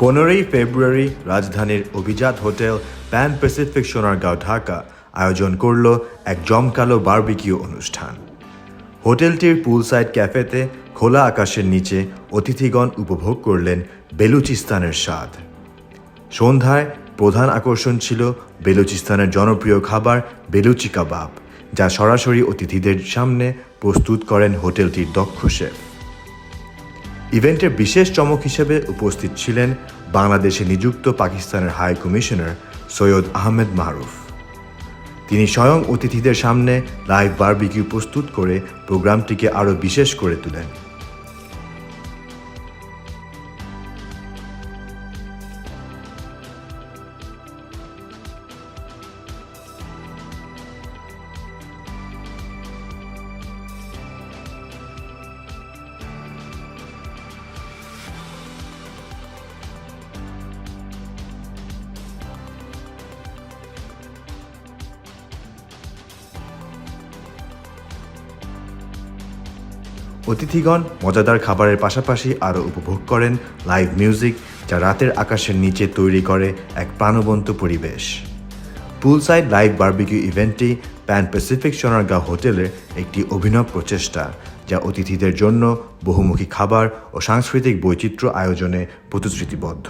পনেরোই ফেব্রুয়ারি রাজধানীর অভিজাত hotel Pan Pacific Sonargaon, Dhaka, আয়োজন করল এক জমকালো বারবিকিউ অনুষ্ঠান। হোটেলটির পুলসাইড ক্যাফেতে খোলা আকাশের নিচে অতিথিগণ উপভোগ করলেন বেলুচিস্তানের স্বাদ। সন্ধ্যায় প্রধান আকর্ষণ ছিল বেলুচিস্তানের জনপ্রিয় খাবার বেলুচি কাবাব, যা সরাসরি অতিথিদের সামনে প্রস্তুত করেন হোটেলটির দক্ষ শেফ। ইভেন্টের বিশেষ চমক হিসেবে উপস্থিত ছিলেন বাংলাদেশে নিযুক্ত পাকিস্তানের হাই কমিশনার সৈয়দ আহমেদ মাহরুফ। তিনি স্বয়ং অতিথিদের সামনে লাইভ বার্বিকিউ প্রস্তুত করে প্রোগ্রামটিকে আরও বিশেষ করে তোলেন। অতিথিগণ মজাদার খাবারের পাশাপাশি আরও উপভোগ করেন লাইভ মিউজিক, যা রাতের আকাশের নিচে তৈরি করে এক প্রাণবন্ত পরিবেশ। পুলসাইড লাইভ বারবিকিউ ইভেন্টটি প্যান প্যাসিফিক সোনারগাঁও হোটেলের একটি অভিনব প্রচেষ্টা, যা অতিথিদের জন্য বহুমুখী খাবার ও সাংস্কৃতিক বৈচিত্র্য আয়োজনে প্রতিশ্রুতিবদ্ধ।